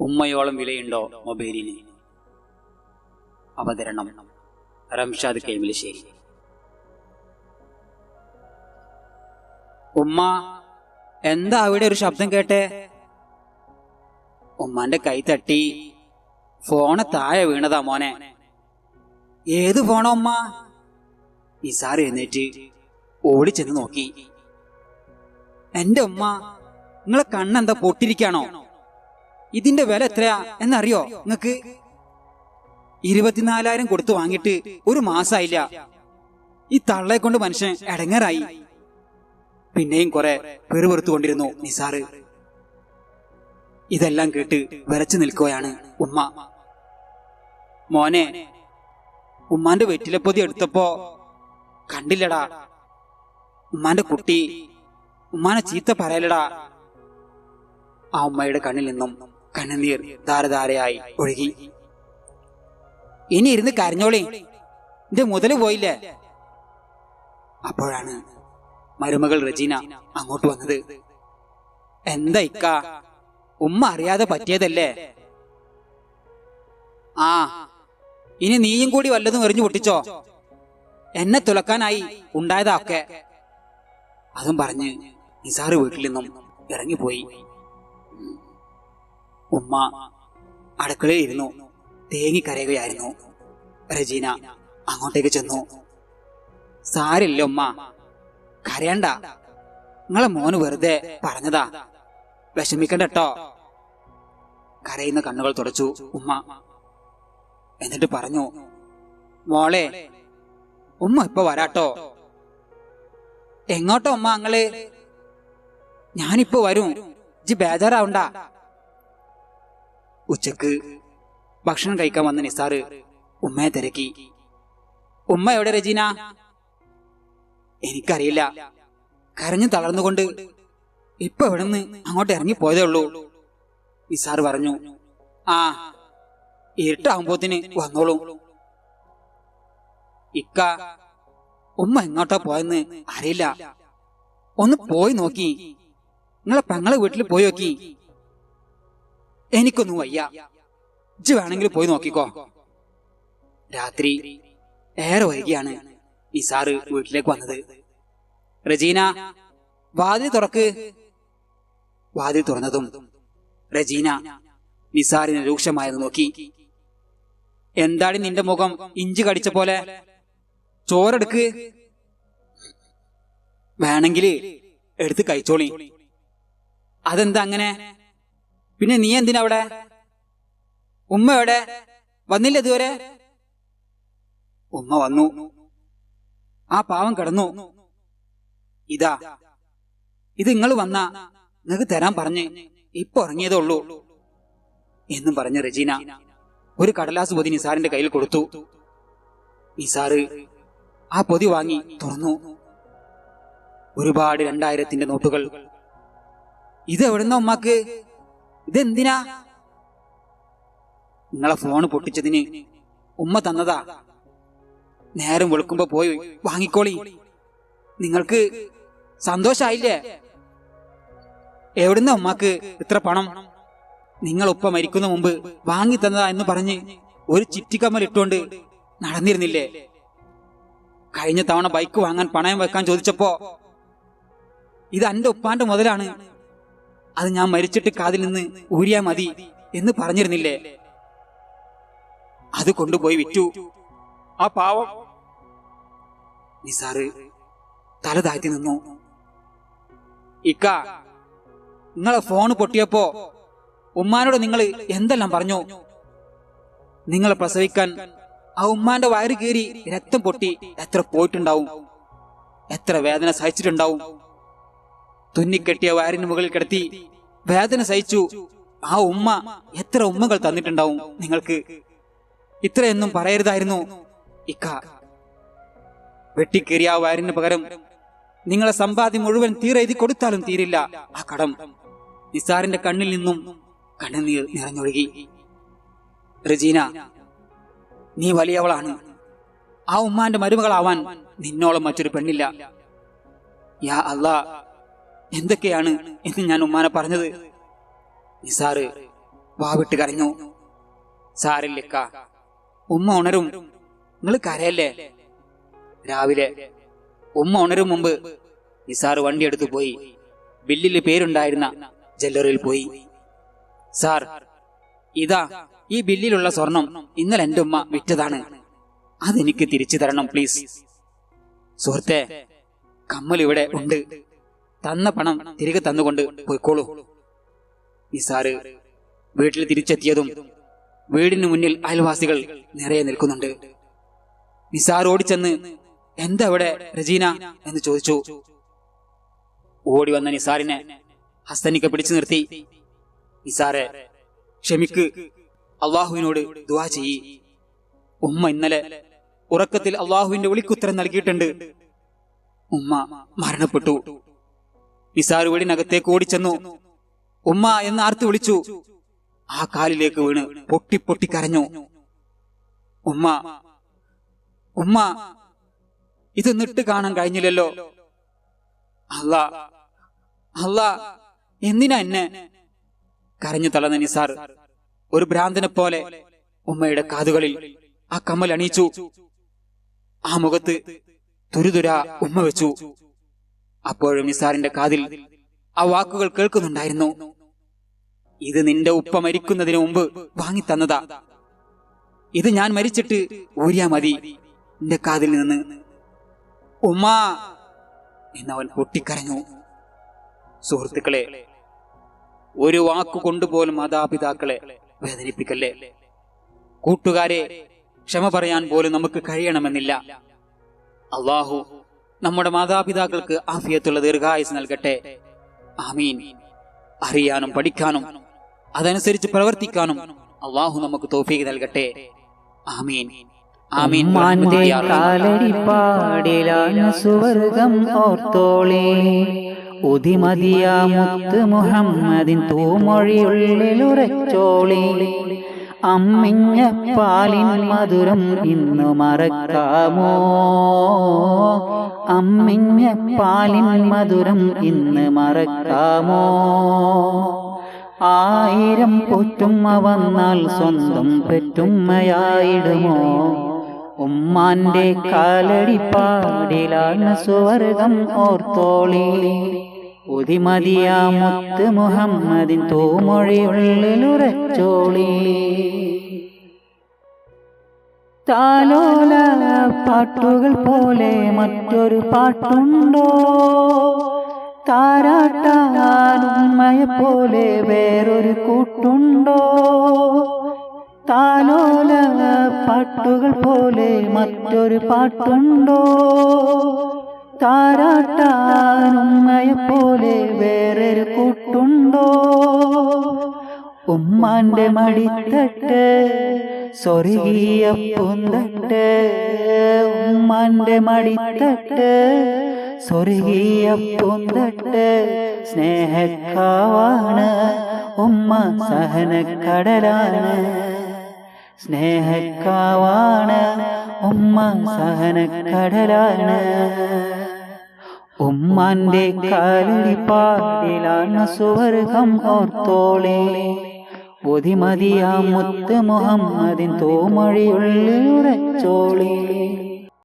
ഉമ്മയോളം വിലയുണ്ടോ മൊബൈലിന്? അവതരണം. റംഷാദ് കേമിലിശ്ശേരി ഉമ്മ എന്താ അവിടെ ഒരു ശബ്ദം കേട്ടേ? ഉമ്മാന്റെ കൈ തട്ടി. ഫോണ് താഴെ വീണതാ മോനെ. ഏത് ഫോണോ ഉമ്മ? നിസാർ എഴുന്നേറ്റ് ഓടിച്ചെന്ന് നോക്കി. എന്റെ ഉമ്മ നിങ്ങളെ കണ്ണെന്താ പൊട്ടിരിക്കാണോ ഇതിന്റെ വില എത്രയാ എന്നറിയോ? നിങ്ങക്ക് ഇരുപത്തിനാലായിരം കൊടുത്തു വാങ്ങിയിട്ട് ഒരു മാസായില്ല. ഈ തള്ളയെ കൊണ്ട് മനുഷ്യൻ എടങ്ങറായി. പിന്നെയും കുറെ പെറുപെറുത്തുകൊണ്ടിരുന്നു നിസാറ്. ഇതെല്ലാം കേട്ട് വിറച്ചു നിൽക്കുകയാണ് ഉമ്മ. മോനെ ഉമ്മാന്റെ വെറ്റിലപ്പൊതി എടുത്തപ്പോ കണ്ടില്ലടാ. ഉമ്മാന്റെ കുട്ടി ഉമ്മാനെ ചീത്ത പറയലടാ. ആ ഉമ്മയുടെ കണ്ണിൽ നിന്നും കണ്ണുനീർ ധാരധാരയായി ഒഴുകി. ഇനി ഇരുന്ന് കരഞ്ഞോളി. എന്റെ മുതൽ പോയില്ലേ? അപ്പോഴാണ് മരുമകൾ റജീന അങ്ങോട്ട് വന്നത്. എന്താ ഇക്ക? ഉമ്മ അറിയാതെ പറ്റിയതല്ലേ? ആ ഇനി നീയും കൂടി വല്ലതും എറിഞ്ഞു പൊട്ടിച്ചോ? എന്നെ തുലക്കാനായി ഉണ്ടായതാ ഒക്കെ. അതും പറഞ്ഞ് നിസാറ് വീട്ടിൽ നിന്നും ഇറങ്ങിപ്പോയി. ഉമ്മ അടുക്കളയിൽ ഇരുന്നു. തേങ്ങി കരയുകയായിരുന്നു. റജീന അങ്ങോട്ടേക്ക് ചെന്നു. സാരില്ല ഉമ്മ. കരയണ്ട. നിങ്ങളെ മോന് വെറുതെ പറഞ്ഞതാ. വിഷമിക്കണ്ട കേട്ടോ കരയുന്ന കണ്ണുകൾ തുടച്ചു ഉമ്മ. എന്നിട്ട് പറഞ്ഞു മോളെ ഉമ്മ ഇപ്പൊ വരാട്ടോ. എങ്ങോട്ടോ ഉമ്മ അങ്ങൾ ഞാനിപ്പോ വരും. ഇജ് ബേജാറാവണ്ട. ഉച്ചയ്ക്ക് ഭക്ഷണം കഴിക്കാൻ വന്ന നിസാറ് ഉമ്മയെ തിരക്കി. ഉമ്മ എവിടെ രജീന എനിക്കറിയില്ല. കരഞ്ഞു തളർന്നുകൊണ്ട് ഇപ്പൊ ഇവിടുന്ന് അങ്ങോട്ട് ഇറങ്ങി പോയതേ ഉള്ളൂ. നിസാർ പറഞ്ഞു ആ ഇരുട്ടാകുമ്പോത്തിന് വന്നോളൂ. ഇക്ക ഉമ്മ എങ്ങോട്ടാ പോയെന്ന് അറിയില്ല. ഒന്ന് പോയി നോക്കി. നിങ്ങളെ പെങ്ങളെ വീട്ടിൽ പോയി നോക്കി. എനിക്കൊന്നും വയ്യ. ഇജ്ജ് വേണമെങ്കിൽ പോയി നോക്കിക്കോ. രാത്രി ഏറെ വൈകിയാണ് നിസാറ് വീട്ടിലേക്ക് വന്നത്. റജീന വാതിൽ തുറക്ക്. വാതിൽ തുറന്നതും റജീന നിസാറിനെ രൂക്ഷമായെന്ന് നോക്കി. എന്താണ് നിന്റെ മുഖം ഇഞ്ചി കടിച്ച പോലെ? ചോറെടുക്ക്. വേണമെങ്കിൽ എടുത്ത് കഴിച്ചോളി. അതെന്താ അങ്ങനെ? പിന്നെ നീ എന്തിനാ അവിടെ? ഉമ്മ എവിടെ? വന്നില്ല ഇതുവരെ? ഉമ്മ വന്നു. ആ പാവം കിടന്നു. ഇതാ. ഇത് നിങ്ങൾ വന്ന നിങ്ങൾക്ക് തരാൻ പറഞ്ഞ് ഇപ്പൊ ഇറങ്ങിയതേ ഉള്ളൂ. എന്നും പറഞ്ഞ റജീന ഒരു കടലാസ് പൊതി നിസാറിന്റെ കയ്യിൽ കൊടുത്തു. നിസാറ് ആ പൊതി വാങ്ങി തുറന്നു. ഒരുപാട് രണ്ടായിരത്തിന്റെ നോട്ടുകൾ. ഇത് എവിടുന്ന ഉമ്മാക്ക്? ഇതെന്തിനാ? നിങ്ങളെ ഫോണ് പൊട്ടിച്ചതിന് ഉമ്മ തന്നതാ. നേരം വെളുക്കുമ്പോ പോയി വാങ്ങിക്കോളി. നിങ്ങൾക്ക് സന്തോഷായില്ലേ? എവിടുന്ന ഉമ്മാക്ക് ഇത്ര പണം? നിങ്ങൾ ഉപ്പ മരിക്കുന്ന മുമ്പ് വാങ്ങി തന്നതാ എന്ന് പറഞ്ഞ് ഒരു ചിറ്റിക്കമ്മൽ ഇട്ടുകൊണ്ട് നടന്നിരുന്നില്ലേ? കഴിഞ്ഞ തവണ ബൈക്ക് വാങ്ങാൻ പണയം വെക്കാൻ ചോദിച്ചപ്പോ ഇത് എന്റെ ഉപ്പാന്റെ മുതലാണ് അത് ഞാൻ മരിച്ചിട്ട് കാതിൽ നിന്ന് ഊരിയാ മതി എന്ന് പറഞ്ഞിരുന്നില്ലേ? അത് കൊണ്ടുപോയി വിറ്റു. ആ പാവം. നിസാറ് തല താഴ്ത്തി നിന്നു. ഇക്ക നിങ്ങളെ ഫോണ് പൊട്ടിയപ്പോ ഉമ്മാനോട് നിങ്ങൾ എന്തെല്ലാം പറഞ്ഞു? നിങ്ങളെ പ്രസവിക്കാൻ ആ ഉമ്മാന്റെ വയറ് കീറി രക്തം പൊട്ടി എത്ര പോയിട്ടുണ്ടാവും? എത്ര വേദന സഹിച്ചിട്ടുണ്ടാവും? തുന്നിക്കെട്ടിയ വയറിന് മുകളിൽ കിടത്തി വേദന സഹിച്ചു. ആ ഉമ്മ എത്ര ഉമ്മകൾ തന്നിട്ടുണ്ടാവും നിങ്ങൾക്ക്? ഇത്രയൊന്നും പറയരുതായിരുന്നു. ഇക്ക വെട്ടിക്കേറിയ ആ വയറിന് പകരം നിങ്ങളെ സമ്പാദ്യം മുഴുവൻ തീരെഴുതി കൊടുത്താലും തീരില്ല. ആ കടം നിസാറിന്റെ കണ്ണിൽ നിന്നും കണ്ണുനീർ നിറഞ്ഞൊഴുകി. റജീന നീ വലിയവളാണ്. ആ ഉമ്മാന്റെ മരുമകളാവാൻ നിന്നോളം മറ്റൊരു പെണ്ണില്ല. യാ അല്ലാ എന്തൊക്കെയാണ് എന്ന് ഞാൻ ഉമ്മാനെ പറഞ്ഞത്? നിസാറ് വാവിട്ട് കരഞ്ഞു. സാരില്ലിക്ക ഉമ്മ ഉണരും. നിങ്ങൾ കരയല്ലേ? രാവിലെ ഉമ്മ ഉണരും മുമ്പ് നിസാർ വണ്ടി എടുത്തു പോയി. ബില്ലിൽ പേരുണ്ടായിരുന്ന ജല്ലറിൽ പോയി. സാർ ഇതാ ഈ ബില്ലിലുള്ള സ്വർണം ഇന്നലെ എന്റെ ഉമ്മ വിറ്റതാണ്. അതെനിക്ക് തിരിച്ചു തരണം പ്ലീസ്. സുഹൃത്തെ കമ്മൽ ഇവിടെ ഉണ്ട്. തന്ന പണം തിരികെ തന്നുകൊണ്ട് പോയിക്കോളൂ. നിസാറ് വീട്ടിൽ തിരിച്ചെത്തിയതും വീടിന് മുന്നിൽ അയൽവാസികൾ നിറയെ നിൽക്കുന്നുണ്ട്. നിസാർ ഓടിച്ചെന്ന് എന്താ ഇവിടെ റജീന എന്ന് ചോദിച്ചു. ഓടി വന്ന നിസാറിനെ ഹസ്തനിക്ക് പിടിച്ചു നിർത്തി. നിസാറെ ക്ഷമിക്ക്. അള്ളാഹുവിനോട് ദുവാ ചെയ്യി. ഉമ്മ ഇന്നലെ ഉറക്കത്തിൽ അള്ളാഹുവിന്റെ വിളിക്കുത്തരം നൽകിയിട്ടുണ്ട്. ഉമ്മ മരണപ്പെട്ടു. നിസാർ വീടിനകത്തേക്ക് ഓടിച്ചെന്നു. ഉമ്മ എന്ന് ആർത്ത് വിളിച്ചു. ആ കാലിലേക്ക് വീണ് പൊട്ടി പൊട്ടി കരഞ്ഞു. ഉമ്മ ഉമ്മ ഇത് നിട്ട് കാണാൻ കഴിഞ്ഞില്ലല്ലോ. അല്ല അല്ല എന്തിനാ എന്നെ? കരഞ്ഞു തളർന്ന നിസാർ ഒരു ഭ്രാന്തനെ പോലെ ഉമ്മയുടെ കാതുകളിൽ ആ കമ്മൽ അണിയിച്ചു. ആ മുഖത്ത് തുരുതുര ഉമ്മ വെച്ചു. അപ്പോഴും നിസാറിന്റെ കാതിൽ ആ വാക്കുകൾ കേൾക്കുന്നുണ്ടായിരുന്നു. ഇത് നിന്റെ ഉപ്പ മരിക്കുന്നതിന് മുമ്പ് വാങ്ങിത്തന്നതാ. ഇത് ഞാൻ മരിച്ചിട്ട് ഊരിയാ മതി. നിന്റെ കാതിൽ നിന്ന് ഉമ്മാ എന്നവൻ പൊട്ടിക്കരഞ്ഞു. സുഹൃത്തുക്കളെ ഒരു വാക്കു കൊണ്ടുപോലും മാതാപിതാക്കളെ വേദനിപ്പിക്കല്ലേ? കൂട്ടുകാരെ ക്ഷമ പറയാൻ പോലും നമുക്ക് കഴിയണമെന്നില്ല. അള്ളാഹു നമ്മുടെ മാതാപിതാക്കൾക്ക് ആഫിയത്തുള്ള ദീർഘായുസ് നൽകട്ടെ. ആമീൻ. അറിയാനും പഠിക്കാനും അതനുസരിച്ച് പ്രവർത്തിക്കാനും അള്ളാഹു നമുക്ക് തോഫീക്ക് നൽകട്ടെ. ആമീൻ. ആമീൻ. സുവർഗം ഓർത്തോളേ. ഉതിമതിയ മുത്ത് മുഹമ്മദിൻ തൂമൊഴിയുള്ളിലുറച്ചോളേ. അമ്മിഞ്ഞ പാലിൻ മധുരം ഇന്നു മറക്കാമോ? അമ്മിഞ്ഞ പാലിൻ മധുരം ഇന്ന് മറക്കാമോ? ആയിരം പൊറ്റുമ്മ വന്നാൽ സ്വന്തം പെറ്റുമ്മയായിടുമോ? ഉമ്മാന്റെ കാലടിപ്പാടിലാണ് സുവർഗം ഓർത്തോളി. മുത്ത് മുഹമ്മദിൻ തോമൊഴിയുള്ളിലുറച്ചോളി താലോല പാട്ടുകൾ പോലെ മറ്റൊരു പാട്ടുണ്ടോ? താരാട്ടാനുമ്മയെ പോലെ വേറൊരു കൂട്ടുണ്ടോ? താലോല പാട്ടുകൾ പോലെ മറ്റൊരു പാട്ടുണ്ടോ? താരാട്ടാനുമ്മയെ പോലെ വേറൊരു കൂട്ടുണ്ടോ? ഉമ്മാന്റെ മടിത്തട്ട് സ്വർഗീയ പൂന്തട്ട്. ഉമ്മാന്റെ മടിത്തട്ട് സ്വർഗീയ പൂന്തട്ട്. സ്നേഹക്കാവാണ് ഉമ്മ സഹന കടലാണ് സ്നേഹക്കാവാണ് ഉമ്മ സഹനക്കടലാണ്. ഉമ്മാന്റെ കാലടിപ്പാടിലാണ് സുവർഗം ഓർത്തോളെ. ഒതിമതിയാ മുത്ത് മുഹമ്മദിൻ തോമൊഴിയുള്ളിൽ ഉറച്ചോളേ.